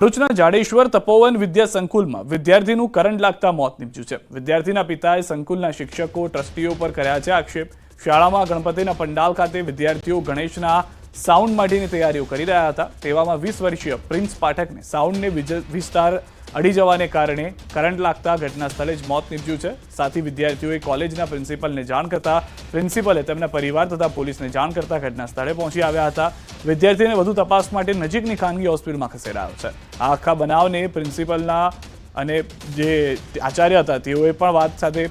ભરૂચના જાડેશ્વર તપોવન વિદ્યા સંકુલમાં વિદ્યાર્થીનું કરંટ લાગતા મોત નીપજ્યું છે. વિદ્યાર્થીના પિતાએ સંકુલના શિક્ષકો, ટ્રસ્ટીઓ પર કર્યા છે આક્ષેપ. શાળામાં ગણપતિના પંડાલ ખાતે વિદ્યાર્થીઓ ગણેશના સાઉન્ડ માટેની તૈયારીઓ કરી રહ્યા હતા. તેવામાં વીસ વર્ષીય પ્રિન્સ પાઠકને સાઉન્ડને વિસ્તાર અડી જવાને કારણે કરંટ લાગતા ઘટના સ્થળે જ મોત નીપજ્યું છે. સાથી વિદ્યાર્થીઓએ કોલેજના પ્રિન્સિપલને જાણ કરતા પ્રિન્સિપલે તેમના પરિવાર તથા પોલીસને જાણ કરતા ઘટના સ્થળે પહોંચી આવ્યા હતા. વિદ્યાર્થીને વધુ તપાસ માટે નજીકની ખાનગી હોસ્પિટલમાં ખસેડાયો છે. આ આખા બનાવને પ્રિન્સિપલના અને જે આચાર્ય હતા, તેઓએ પણ વાત સાથે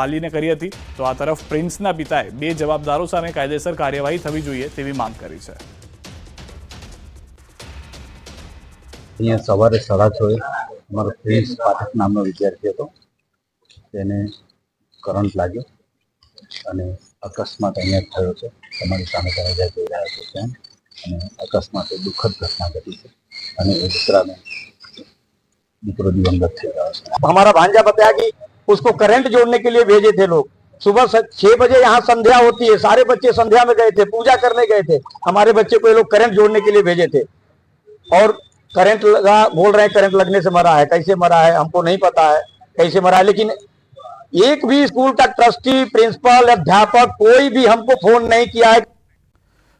વાલીને કરી હતી. તો આ તરફ પ્રિન્સના પિતાએ બે જવાબદારો સામે કાયદેસર કાર્યવાહી થવી જોઈએ તેવી માંગ કરી છે. અહીંયા સવારે સાડા છએ અમારો પ્રિન્સ પાઠક નામનો વિદ્યાર્થી હતો તેને કરંટ લાગ્યો અને અકસ્માત અહીંયા જ થયો છે તમારી સામે તમે જ્યાં જોઈ રહ્યા છો ત્યાં અને અકસ્માતે દુઃખદ ઘટના ઘટી છે અને એ દીકરાને દીકરો દિવંગત થઈ ગયો છે हमारा भांजा बताया कि उसको करंट जोड़ने के लिए भेजे थे लोग सुबह स- छह बजे यहाँ संध्या होती है सारे बच्चे संध्या में गए थे पूजा करने गए थे हमारे बच्चे को ये लोग करंट जोड़ने के लिए भेजे थे और करंट लगा बोल रहे हैं करंट लगने से मरा है कैसे मरा है हमको नहीं पता है कैसे मरा है लेकिन एक भी स्कूल का ट्रस्टी प्रिंसिपल अध्यापक कोई भी हमको फोन नहीं किया है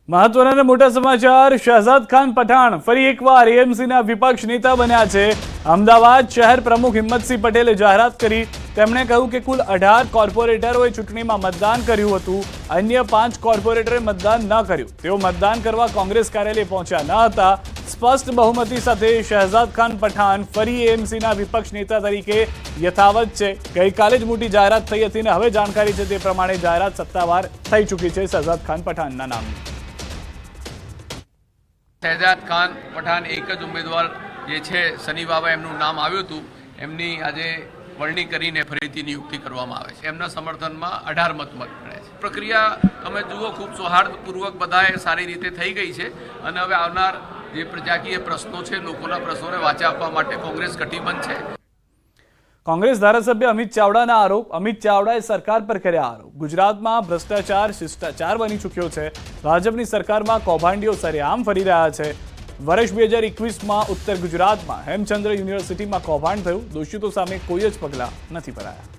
મહત્વના અને મોટા સમાચાર શહજાદ ખાન પઠાણ ફરી એકવાર એએમસીના વિપક્ષ નેતા બન્યા છે અમદાવાદ શહેર પ્રમુખ હિંમતસિંહ પટેલે જાહેરાત કરી તેમણે કહ્યું કે કુલ અઢાર કોર્પોરેટરોએ ચૂંટણીમાં મતદાન કર્યું હતું અન્ય પાંચ કોર્પોરેટરે મતદાન ન કર્યું તેઓ મતદાન કરવા કોંગ્રેસ કાર્યાલય પહોંચ્યા ન હતા સ્પષ્ટ બહુમતી સાથે શહેજાદ ખાન પઠાણ ફરી એએમસીના વિપક્ષ નેતા તરીકે યથાવત છે. ગઈકાલે જ મોટી જાહેરાત થઈ હતી અને હવે જાણકારી છે તે પ્રમાણે જાહેરાત સત્તાવાર થઈ ચૂકી છે શહેજાદ ખાન પઠાણના નામની. શહેજાદ ખાન પઠાણ એક જ ઉમેદવાર જે છે, સની બાબા એમનું નામ આવ્યું હતું. એમની આજે વરણી કરીને ફરીથી નિયુક્તિ કરવામાં આવે છે. એમના સમર્થનમાં અઢાર મત મત મળે છે. પ્રક્રિયા તમે જુઓ, ખૂબ સૌહાર્દપૂર્વક બધાએ સારી રીતે થઈ ગઈ છે અને હવે આવનાર જે પ્રજાકીય પ્રશ્નો છે લોકોના પ્રશ્નોને વાચા આપવા માટે કોંગ્રેસ કટિબદ્ધ છે. કોંગ્રેસ ધારાસભ્ય અમિત ચાવડાના આરોપ અમિત ચાવડાએ સરકાર પર કર્યા આરોપ. ગુજરાતમાં ભ્રષ્ટાચાર શિષ્ટાચાર બની ચૂક્યો છે. ભાજપની સરકારમાં કૌભાંડીઓ સરેઆમ ફરી રહ્યા છે. વર્ષ બે હજાર એકવીસમાં ઉત્તર ગુજરાતમાં હેમચંદ્ર યુનિવર્સિટીમાં કૌભાંડ થયું. દોષિતો સામે કોઈ જ પગલાં નથી ભરાયા.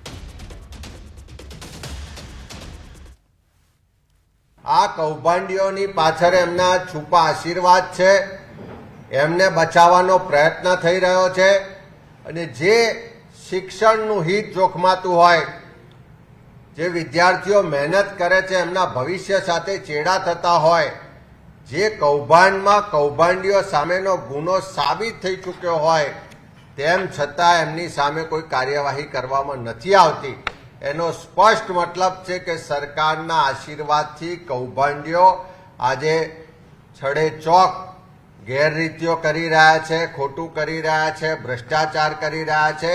આ કૌભાંડીઓની પાછળ એમના છુપા આશીર્વાદ છે. એમને બચાવવાનો પ્રયત્ન થઈ રહ્યો છે અને જે શિક્ષણનું હિત જોખમાતું હોય, જે વિદ્યાર્થીઓ મહેનત કરે છે, એમના ભવિષ્ય સાથે ચેડા થતા હોય, જે કૌભાંડમાં કૌભાંડીઓ સામેનો ગુનો સાબિત થઈ ચૂક્યો હોય, તેમ છતાં એમની સામે કોઈ કાર્યવાહી કરવામાં નથી આવતી. એનો સ્પષ્ટ મતલબ છે કે સરકારના આશીર્વાદથી કૌભાંડીઓ આજે છડે ચોક ગેરરીતિઓ કરી રહ્યા છે, ખોટું કરી રહ્યા છે, ભ્રષ્ટાચાર કરી રહ્યા છે.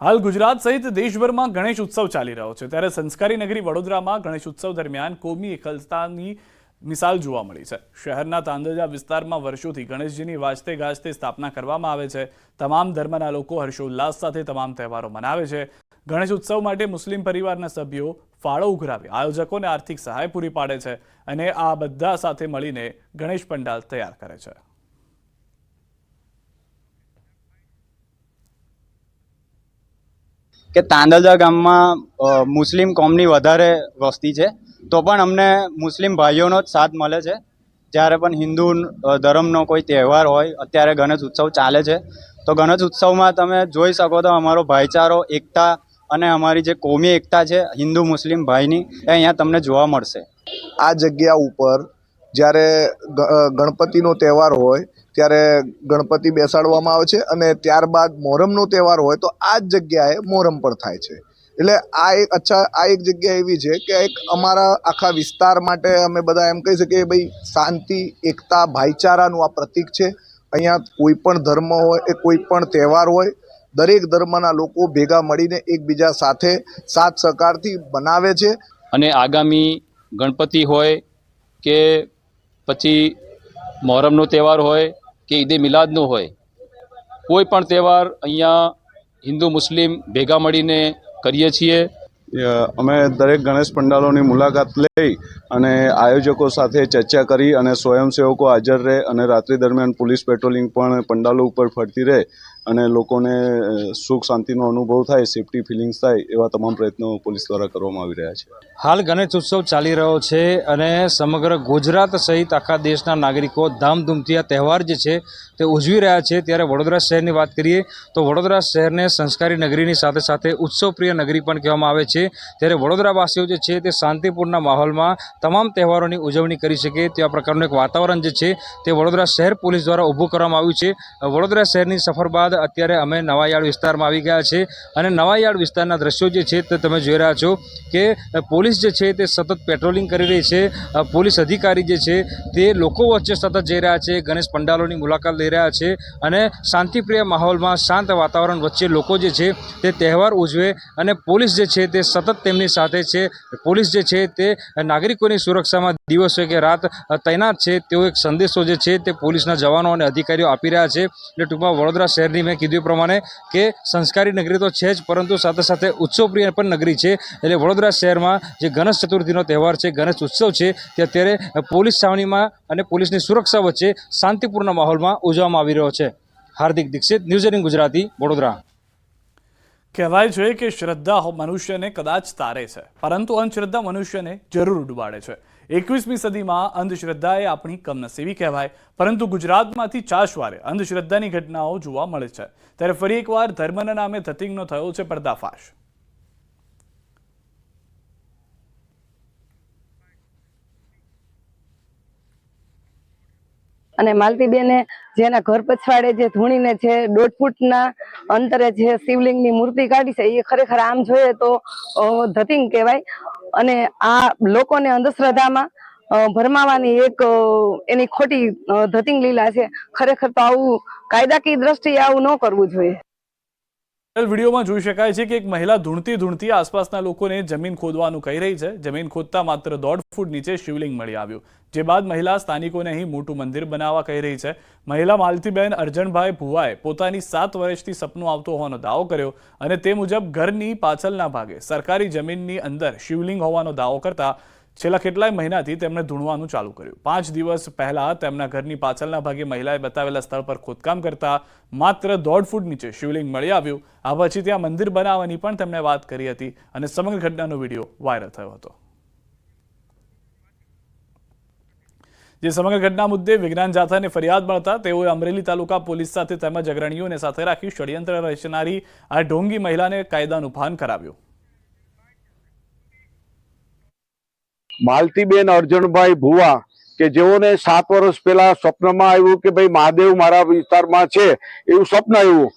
હાલ ગુજરાત સહિત દેશભરમાં ગણેશ ઉત્સવ ચાલી રહ્યો છે. ત્યારે સંસ્કારી નગરી વડોદરામાં ગણેશ ઉત્સવ દરમિયાન કોમી એકલતાની મિસાલ જોવા મળી છે. શહેરના તાંદજા વિસ્તારમાં વર્ષોથી ગણેશજીની વાજતે ગાજતે સ્થાપના કરવામાં આવે છે. તમામ ધર્મના લોકો હર્ષોલ્લાસ સાથે તમામ તહેવારો મનાવે છે. ગણેશ ઉત્સવ માટે મુસ્લિમ પરિવારના સભ્યો ફાળો ઉઘરાવી આયોજકોને આર્થિક સહાય પૂરી પાડે છે અને આ બધા સાથે મળીને ગણેશ પંડાલ તૈયાર કરે છે. કે તાંદલજા ગામમાં મુસ્લિમ કોમની વધારે વસ્તી છે, તો પણ અમને મુસ્લિમ ભાઈઓનો જ સાથ મળે છે. જ્યારે પણ હિન્દુ ધર્મનો કોઈ તહેવાર હોય, અત્યારે ગણેશ ઉત્સવ ચાલે છે. તો ગણેશ ઉત્સવમાં તમે જોઈ શકો તો અમારો ભાઈચારો, એકતા અને અમારી જે કોમી એકતા છે, હિન્દુ, મુસ્લિમ ભાઈની, એ અહીંયા તમને જોવા મળશે. આ જગ્યા ઉપર જ્યારે ગણપતિનો તહેવાર હોય, ત્યારે ગણપતિ બેસાડવામાં આવે છે અને ત્યારબાદ મોહરમનો તહેવાર હોય, તો આ જ જગ્યાએ મોહરમ પણ થાય છે. એટલે આ એક અચ્છા, આ એક જગ્યા એવી છે કે એક અમારા આખા વિસ્તાર માટે અમે બધા એમ કહી શકીએ ભાઈ શાંતિ, એકતા, ભાઈચારાનું આ પ્રતીક છે. અહીંયા કોઈ પણ ધર્મ હોય એ કોઈ પણ તહેવાર હોય દરેક ધર્મના લોકો ભેગા મળીને એકબીજા સાથે સાથ સહકારથી બનાવે છે. અને આગામી ગણપતિ હોય કે પછી મોહરમનો તહેવાર હોય કે ઈદે મિલાદનો હોય, કોઈ પણ તહેવાર અહીંયા હિન્દુ મુસ્લિમ ભેગા મળીને કરીએ છીએ. અમે દરેક ગણેશ પંડાલોની મુલાકાત લઈ અને આયોજકો સાથે ચર્ચા કરી અને સ્વયંસેવકો હાજર રહે અને રાત્રિ દરમિયાન પોલીસ પેટ્રોલિંગ પણ પંડાલો ઉપર ફરતી રહે અને લોકોને સુખ શાંતિનો અનુભવ થાય, સેફટી ફિલિંગ્સ થાય એવા તમામ પ્રયત્નો પોલીસ દ્વારા કરવામાં આવી રહ્યા છે. હાલ ગણેશ ઉત્સવ ચાલી રહ્યો છે અને સમગ્ર ગુજરાત સહિત આખા દેશના નાગરિકો ધામધૂમથી આ તહેવાર જે છે તે ઉજવી રહ્યા છે. ત્યારે વડોદરા શહેરની વાત કરીએ તો વડોદરા શહેરને સંસ્કારી નગરીની સાથે સાથે ઉત્સવપ્રિય નગરી પણ કહેવામાં આવે છે. ત્યારે વડોદરાવાસીઓ જે છે તે શાંતિપૂર્ણ માહોલમાં તમામ તહેવારોની ઉજવણી કરી શકે તેવા પ્રકારનું એક વાતાવરણ જે છે તે વડોદરા શહેર પોલીસ દ્વારા ઊભું કરવામાં આવ્યું છે. વડોદરા શહેરની સફર બાદ અત્યારે અમે નવાયાળ વિસ્તારમાં આવી ગયા છે અને નવાયાળ વિસ્તારના દ્રશ્યો જે છે તે તમે જોઈ રહ્યા છો કે પોલીસ જે છે તે સતત પેટ્રોલિંગ કરી રહી છે. પોલીસ અધિકારી જે છે તે લોકો વચ્ચે સતત જઈ રહ્યા છે, ગણેશ પંડાલોની મુલાકાત લઈ રહ્યા છે અને શાંતિપ્રિય માહોલમાં શાંત વાતાવરણ વચ્ચે લોકો જે છે તે તહેવાર ઉજવે અને પોલીસ જે છે તે સતત તેમની સાથે છે. પોલીસ જે છે તે નાગરિકોની સુરક્ષામાં દિવસ કે રાત તૈનાત છે તેવો એક સંદેશો જે છે તે પોલીસના જવાનો અને અધિકારીઓ આપી રહ્યા છે. એટલે ટૂંકમાં વડોદરા શહેરની મેં કીધું પ્રમાણે કે સંસ્કારી નગરી તો છે જ, પરંતુ સાથે સાથે ઉત્સવપ્રિય પણ નગરી છે. એટલે વડોદરા શહેરમાં જે ગણેશ ચતુર્થીનો તહેવાર છે, ગણેશ ઉત્સવ છે, તે અત્યારે પોલીસ છાવણીમાં અને પોલીસની સુરક્ષા વચ્ચે શાંતિપૂર્ણ માહોલમાં ઉજવવામાં આવી રહ્યો છે. Hardik Dikshit, news eighteen Gujarati, Vadodara. કહેવાય છે કે શ્રદ્ધા મનુષ્યને કદાચ તારે છે. પરંતુ અંધશ્રદ્ધા મનુષ્યને જરૂર ડૂબાડે છે. એકવીસમી સદીમાં અંધશ્રદ્ધા એ આપણી કમનસીબી કહેવાય. પરંતુ ગુજરાતમાંથી ચાશવારે અંધશ્રદ્ધાની ઘટનાઓ જોવા મળે છે. ત્યારે ફરી એકવાર ધર્મના નામે ધતિંગનો થયો છે પર્દાફાશ. અને માલતીબેને જેના ઘર પછવાડે જે ધૂણીને છે દોઢ ફૂટના અંતરે જે શિવલિંગની મૂર્તિ કાઢી છે, એ ખરેખર આમ જોઈએ તો ધતિંગ કહેવાય. અને આ લોકોને અંધશ્રદ્ધામાં ભરમાવાની એક એની ખોટી ધતિંગ લીલા છે. ખરેખર તો આવું કાયદાકીય દ્રષ્ટિએ આવું ન કરવું જોઈએ. વિડીયોમાં જોઈ શકાય છે કે એક મહિલા ધૂણતી ધૂણતી આસપાસના લોકોને જમીન ખોદવાનું કહી રહી છે. જમીન ખોદતા માત્ર દોઢ ફૂટ નીચે શિવલિંગ મળી આવ્યું. જે બાદ મહિલા સ્થાનિકોને અહીં મોટું મંદિર બનાવવા કહી રહી છે. મહિલા માલતીબેન અર્જનભાઈ ભુવાએ પોતાની સાત વર્ષથી સપનું આવતો હોવાનો દાવો કર્યો અને તે મુજબ ઘરની પાછળના ભાગે સરકારી જમીનની અંદર શિવલિંગ હોવાનો દાવો કરતા છેલ્લા કેટલાય મહિનાથી તેમણે ધૂણવાનું ચાલુ કર્યું. પાંચ દિવસ પહેલા તેમના ઘરની પાછળના ભાગે મહિલાએ બતાવેલા સ્થળ પર ખોદકામ કરતા માત્ર દોઢ ફૂટ નીચે શિવલિંગ મળી આવ્યું. આ પછી ત્યાં મંદિર બનાવવાની પણ તેમણે વાત કરી હતી અને સમગ્ર ઘટનાનો વીડિયો વાયરલ થયો હતો. જે સમગ્ર ઘટના મુદ્દે વિજ્ઞાન જાથાને ફરિયાદ મળતા તેઓએ અમરેલી તાલુકા પોલીસ સાથે તેમજ અગ્રણીઓને સાથે રાખી ષડયંત્ર રચનારી આ ઢોંગી મહિલાને કાયદાનું ભાન કરાવ્યું. માલતીબેન અર્જણભાઈ ભુવા, કે જેઓને સાત વર્ષ પહેલા સ્વપ્નમાં આવ્યું કે ભાઈ મહાદેવ મારા વિસ્તારમાં છે, એવું સ્વપ્ન આવ્યું.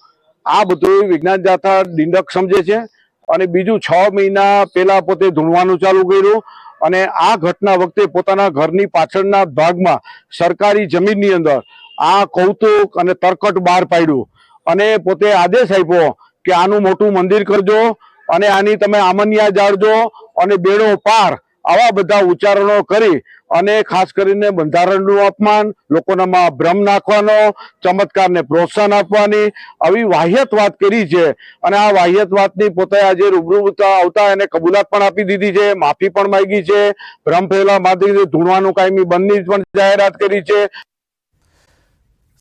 આ બધું વિજ્ઞાન જાથા દિંડક સમજે છે. અને બીજું છ મહિના પહેલા પોતે ધૂણવાનું ચાલુ કર્યું અને આ ઘટના વખતે પોતાના ઘરની પાછળના ભાગમાં સરકારી જમીનની અંદર આ કૌતુક અને તરકટ બહાર પાડ્યું. અને પોતે આદેશ આપ્યો કે આનું મોટું મંદિર કરજો અને આની તમે આમન્યા જાળજો અને બેડો પાર આવા બધા ઉચ્ચારણો કરી અને ખાસ કરીને બંધારણનું અપમાન, લોકોનામાં ભ્રમ નાખવાનો, ચમત્કારને પ્રોત્સાહન આપવાની, આવી વાહ્યત વાત કરી છે. અને આ વાહ્યત વાતની પોતે આજે રૂબરૂ આવતા એને કબૂલાત પણ આપી દીધી છે, માફી પણ માંગી છે. ભ્રમ ફેલા માથી ધૂણવાનું કાયમી બંધની પણ જાહેરાત કરી છે.